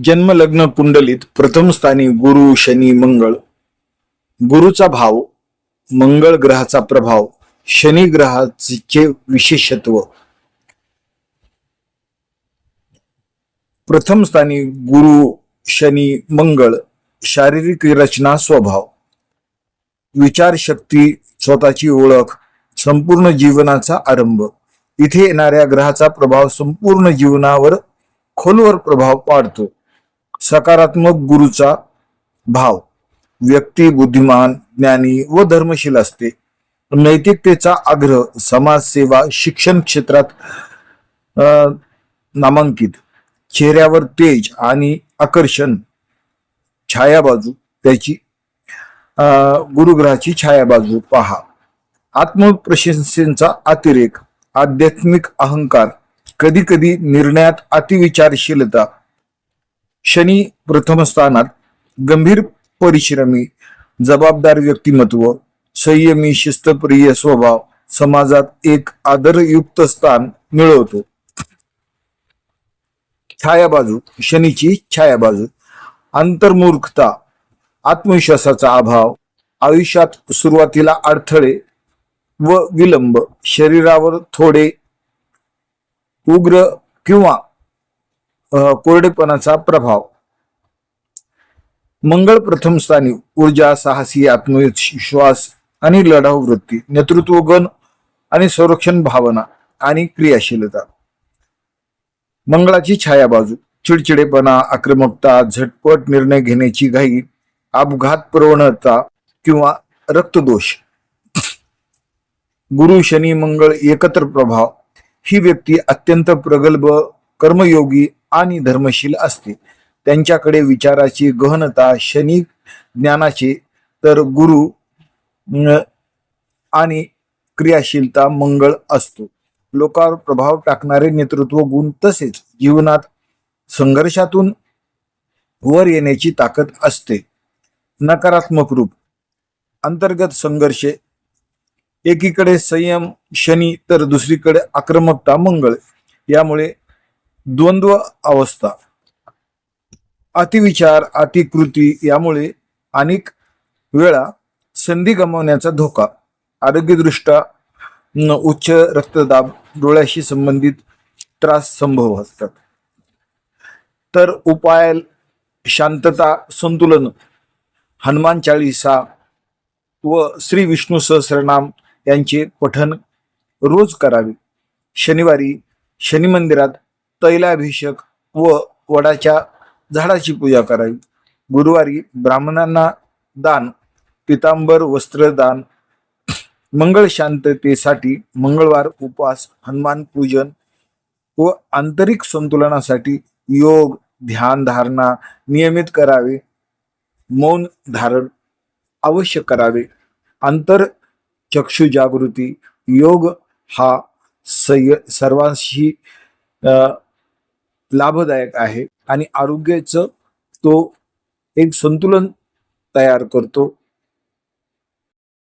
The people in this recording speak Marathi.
जन्मलग्न कुंडलीत प्रथम स्थानी गुरु शनी मंगळ. गुरुचा भाव मंगळ ग्रहाचा प्रभाव शनी ग्रहाचे विशेषत्व. प्रथम स्थानी गुरु शनी मंगळ शारीरिक रचना स्वभाव. विचारशक्ती स्वतःची ओळख संपूर्ण जीवनाचा आरंभ. इथे येणाऱ्या ग्रहाचा प्रभाव संपूर्ण जीवनावर खोलवर प्रभाव पाडतो. सकारात्मक गुरुचा भाव. व्यक्ती बुद्धिमान ज्ञानी व धर्मशील असते. नैतिकतेचा आग्रह समाजसेवा शिक्षण क्षेत्रात नामांकित. चेहऱ्यावर तेज आणि आकर्षण छाया बाजू त्याची गुरुग्रहाची छाया बाजू पहा. आत्मप्रशंसेचा अतिरेक आध्यात्मिक अहंकार कधी कधी निर्णयात अतिविचारशीलता शनी प्रथम स्थानात गंभीर परिश्रमी जबाबदार व्यक्तिमत्व संयमी शिस्तप्रिय स्वभाव समाजात एक आदरयुक्त स्थान मिळवतो. छाया बाजू शनीची छाया बाजू अंतर्मूर्खता आत्मविश्वासाचा अभाव आयुष्यात सुरुवातीला अडथळे व विलंब शरीरावर थोडे उग्र किंवा कोरडेपणाचा प्रभाव. मंगळ प्रथम स्थानी ऊर्जा साहसी आत्मविश्वास आणि लढाऊ वृत्ती नेतृत्व गण आणि संरक्षण भावना आणि क्रियाशीलता. मंगळाची छाया बाजू चिडचिडेपणा आक्रमकता झटपट निर्णय घेण्याची घाई अपघात प्रवणता किंवा रक्तदोष. गुरु शनी मंगळ एकत्र प्रभाव. ही व्यक्ती अत्यंत प्रगल्भ कर्मयोगी आणि धर्मशील असते. त्यांच्याकडे विचाराची गहनता शनी ज्ञानाची तर गुरु आणि क्रियाशीलता मंगळ असतो. लोकांवर प्रभाव टाकणारे नेतृत्व गुण तसेच जीवनात संघर्षातून वर येण्याची ताकद असते. नकारात्मक रूप अंतर्गत संघर्ष एकीकडे संयम शनी तर दुसरीकडे आक्रमकता मंगळ. यामुळे द्वंद्व अवस्था. अतिविचार अतिकृती यामुळे अनेक वेळा संधी गमावण्याचा धोका. आरोग्यदृष्ट्या उच्च रक्तदाब डोळ्याशी संबंधित त्रास संभव असतात. तर उपाय शांतता संतुलन हनुमान चाळीसा व श्री विष्णू सहस्रनाम यांचे पठन रोज करावे. शनिवारी शनी मंदिरात तैलाभिषेक व वडाच्या झाडाची पूजा करावी. गुरुवारी ब्राह्मणांना दान पितांबर वस्त्रदान मंगळ शांततेसाठी मंगळवार उपवास हनुमान पूजन व आंतरिक संतुलनासाठी योग ध्यान धारणा नियमित करावे. मौन धारण अवश्य करावे. आंतर चक्षु जागृती योग हा सय सर्वांशी लाभदायक आहे आणि आरोग्याचं तो एक संतुलन तयार करतो.